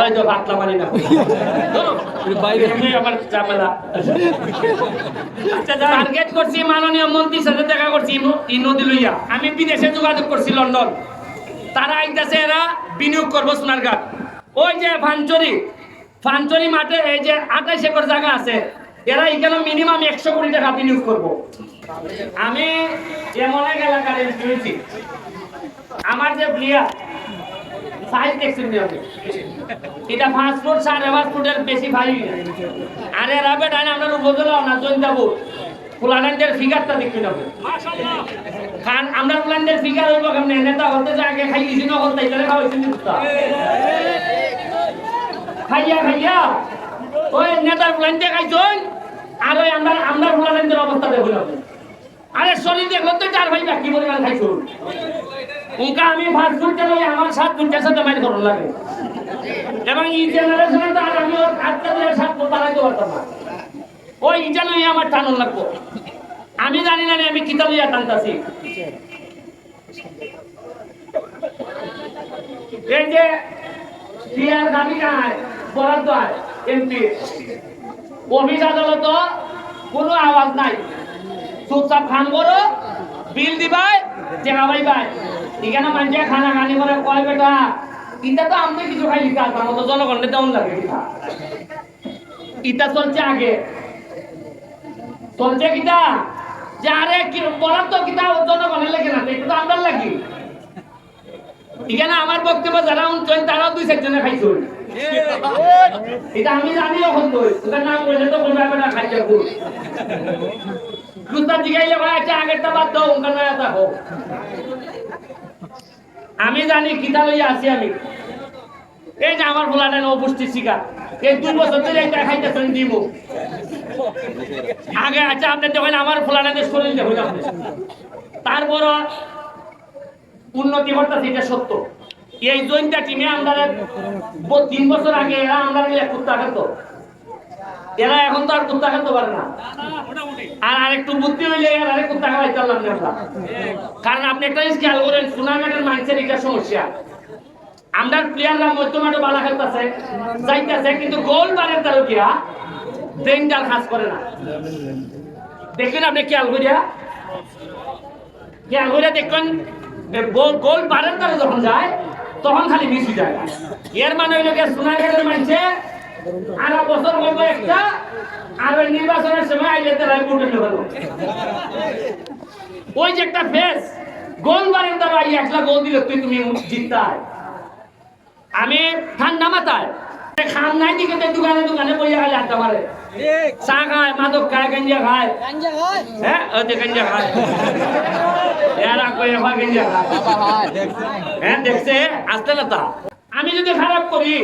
এই তো পাতলা মারি না। বাইরে। আমার ঝামেলা। আচ্ছা টার্গেট করছি মাননীয় মন্ত্রীর সাথে দেখা করছি নদী লইয়া। আমি বিদেশে যোগাযোগ করছি লন্ডন। তারা আইতাছে এরা বিনিয়োগ করব সোনারঘাট ওই যে ফানচুরি ফানচুরি মাঠে এই যে আঠাইশ একর জায়গা আছে এরা এখানে মিনিমাম একশো কোটি টাকা বিনিয়োগ করব। আমি এমন এক এলাকার শুনেছি আমার যে প্লেয়ার দেখছেন এটা পাঁচ ফুট সাড়ে পাঁচ ফুটের বেশি ভাই আরে রাবে ডাইন আমরা উপজেলা না জৈন্তাপুর ফুলানান্ডের ফিগারটা দেখবি না খান, আমরা ফুলান্ডের ফিগার হইব কেমনে? নেতা হতে আগে খাই দিছি না হতে ইতারে খাওয়াইছি খাইয়া খাইয়া ওই ফুলান্ডে খাইছই আর ওই আমরা আমরা ফুলানান্ডের অবস্থা আপনি আরে শরীর দেখল তো চার ভাই বাকি পরিমাণ খাইছো? উনকা আমি ফাস্ট ফুড চালাই আমার সাত ফুটের সাথে মাইল করুন লাগে। এবং এই জেনারেশনে তো আর আমি ওর আটটা ধরে সাত ফুট বানাইতে পারতাম না। ওই ইটা নয় আমার টানুন লাগবো। আমি জানি না আমি কিতাব ইয়া টানতাছি। এই যে সিয়ার দাবি কায় বরাদ্দ হয় এমপি। অফিস আদালত কোনো আওয়াজ নাই। চুপচাপ খান করো বিল দিবাই টেকা পাইবাই এখানে মানুষে খানা খানি কয় বেটা? ইটা তো আমি কিছু খাই লিখা আসলাম তো চলছে আগে। চলছে কিতা? যে আরে বরাদ্দ কিতা জনগণের লাগে না, এটা তো আমরা লাগি। এখানে আমার বক্তব্য যারা উনছেন তারাও দুই চারজনে খাইছিল এটা আমি জানি এখন তো ওটার নাম বললে তো কোনো ব্যাপারটা খাইছে গুস্তা জিগাইলে আচ্ছা ওখানে থাকো আমি জানি কিতা লইয়া আছি আমি। এই যে আমার ফুলাটা অপুষ্টির শিকার। এই দুই বছর ধরে এটা খাইতেছেন দিব আগে আছে আপনি দেখেন, আমার ফুলাটাদের শরীর দেখুন আপনি তারপর উন্নতি করতেছে এটা সত্য। এই জৈনটা টিমে আমরা তিন বছর আগে এরা আমরা কুত্তা খেত এরা এখন তো আর কুত্তা খেতে পারে না। আর আরেকটু বুদ্ধি হইলে এর আরেক কুত্তা না কারণ আপনি একটা জিনিস খেয়াল করেন টুর্নামেন্টের মানুষের এটা সমস্যা। আমরা প্লেয়াররা বালা খেলতেছে, যাইতেছে, কিন্তু গোল বারের তারকিয়া ব্রেনটার কাজ করে না। দেখবেন আপনি খেয়াল করিয়া। খেয়াল করিয়া দেখবেন গোল বারের তারে যখন যায়, তখন খালি মিস হয়ে যায়। এর মানে হইল গিয়ে সোনাগারের মানুষে আরও বছর একটা, আর ওই নির্বাচনের সময় আইলে ওই যে একটা ফেস গোল এই একলা গোল দিলে তুই তুমি আমি ঠান্ডা খান নাই দিকে দোকানে দোকানে বইয়া আড্ডা মারে। চা খায়, মাদক খায় খায়। হ্যাঁ যে খায়। এরা খায়। হ্যাঁ দেখছে আসতে না তা। আমি যদি খারাপ করি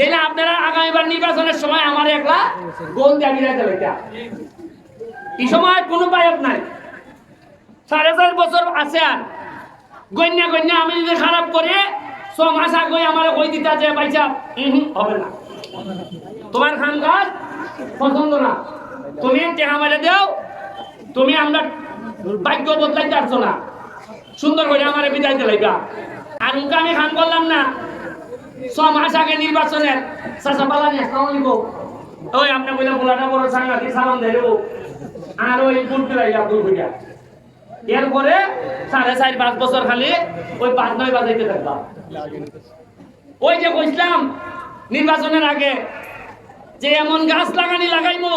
তাহলে আপনারা আগামীবার নির্বাচনের সময় আমার একলা গোল দিয়ে বিরাট এটা। এই সময় কোনো পায়ক নাই। সাড়ে চার বছর আছে আর। গন্যা গন্যা আমি যদি খারাপ করে ছ মাস আগে আমার কই দিতা যে পাইছা হবে না। তোমার খান কাজ পছন্দ না। তুমি টেকা মেরে দেও। তুমি আমরা ভাগ্য বদলাইতে পারছ না। সুন্দর করে আমার বিদায় দিলাইবা। আর উনকে আমি খান করলাম না। ছ মাস আগে নির্বাচনের চাচা পালানি আসসালামু আলাইকুম ওই আপনি বলে বলাটা বড় সাংঘাতি সালাম দেব আর ওই বুট দিলাইয়া বুট হইয়া এরপরে সাড়ে চার, পাঁচ বছর খালি ওই পাঁচ, নয় বাজাইতে থাকলাম। ওই যে কইছিলাম, নির্বাচনের আগে যে এমন গাছ লাগানি লাগাইবো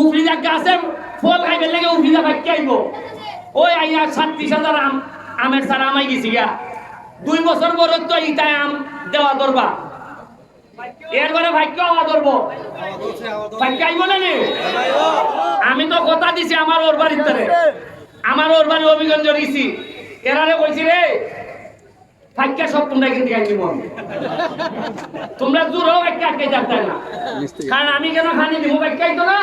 উফরিদা গাছে ফল খাইবে লেগে উফরিদা ভাগ্য আইব। ওই আইয়া ছাত্রিশ হাজার আম, আমের সারা আমাই গেছি গা দুই বছর পর তো ইটাই আম দেওয়া দরবা এরপরে ভাগ্য আওয়া ধরবো। ভাগ্য আইব না? আমি তো কথা দিছি আমার ওর বাড়ির আমার ওর বাড়ি অভিগঞ্জ দিছি এরারে কইছি রে ফাইকা সব তোমরা কিন্তু গাইছি মন তোমরা দূর হোক একটা আটকে যাতে না। কারণ আমি কেন খানি দিব ফাইকা আইতো না?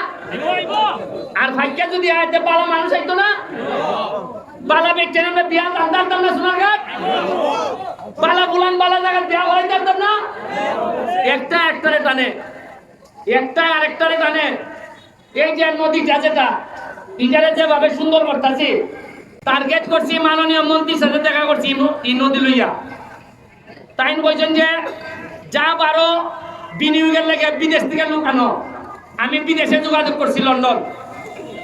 আর ফাইকা যদি আইতে বালা মানুষ আইতো না? বালা ব্যক্তি নামে বিয়া আনতাম না সোনার ঘাট বালা বুলান বালা জায়গায় বিয়া হয়ে যাতাম না? একটা একটারে টানে। একটা আরেকটারে টানে। এই যে নদীটা যেটা ইটারে যেভাবে সুন্দর করতেছি টার্গেট করছি মাননীয় মন্ত্রীর সাথে দেখা করছি এই নদী লইয়া তাই বলছেন যে, যা পারো বিনিয়োগের লেগে বিদেশ থেকে লোক আনো। আমি বিদেশে যোগাযোগ করছি লন্ডন।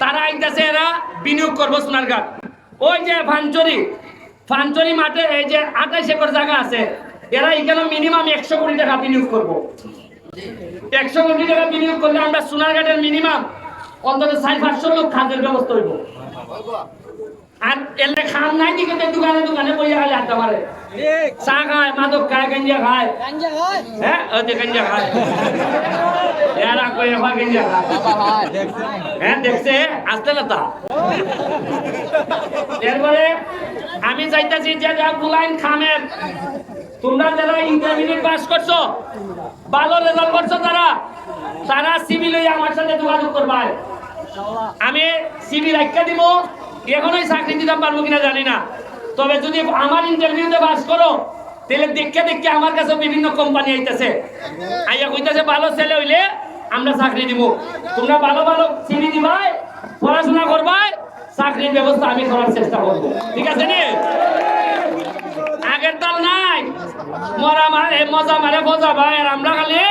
তারা আইতাছে এরা বিনিয়োগ করব সোনারঘাট ওই যে ফানচরি ফানচরি মাঠে এই যে আঠাইশ একর জায়গা আছে, এরা এখানে মিনিমাম একশো কোটি টাকা বিনিয়োগ করব। একশো কোটি টাকা বিনিয়োগ করলে আমরা সোনারঘাটের মিনিমাম অন্তত সাড়ে পাঁচশো লোক খাদ্যের ব্যবস্থা হইব। আর এলে খাম নাই কি কিন্তু দোকানে দোকানে বইয়া খালি আড্ডা মারে। চা খায়, মাদক খায়, গঞ্জা খায়। হ্যাঁ যে গঞ্জা খায়। এরা কই হয় গঞ্জা খায়। হ্যাঁ দেখছে আসতে না তা। এরপরে আমি চাইতেছি যে বুলাইন খামের তোমরা যারা ইন্টারমিডিয়েট পাস করছ, ভালো রেজাল্ট করছ তারা তারা সিভিল আমার সাথে যোগাযোগ করবাই আমি সিভি রাখতে দিব এখনই চাকরি দিতে পারব কিনা জানি না। তবে যদি আমার ইন্টারভিউতে পাস করো, তাহলে দেখে দেখে আমার কাছে বিভিন্ন কোম্পানি আইতেছে। আইয়া কইতেছে, ভালো ছেলে হইলে আমরা চাকরি দিব। তোমরা ভালো ভালো সিভি দিবাই, পড়াশোনা করবাই, চাকরির ব্যবস্থা আমি করার চেষ্টা করব। ঠিক আছে নি? আগের দল নাই। মরা মারে, মজা মারে ভজা ভাই, আর আমরা খালি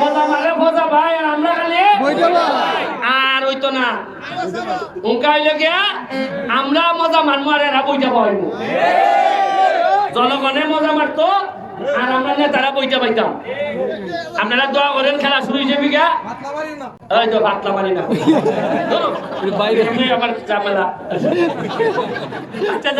মজা মারে ভজা ভাই আর আমরা খালি আর হইতো না উনকা হইল গিয়া আমরা মজা মানবো আর এরা বইটা পাইব জনগণে মজা মারতো আর আমরা নেতারা বইটা পাইতাম। আপনারা দোয়া করেন খেলা শুরু হয়েছে বিঘা এই তো পাতলা মারি না। বাইরে। আবার ঝামেলা। আচ্ছা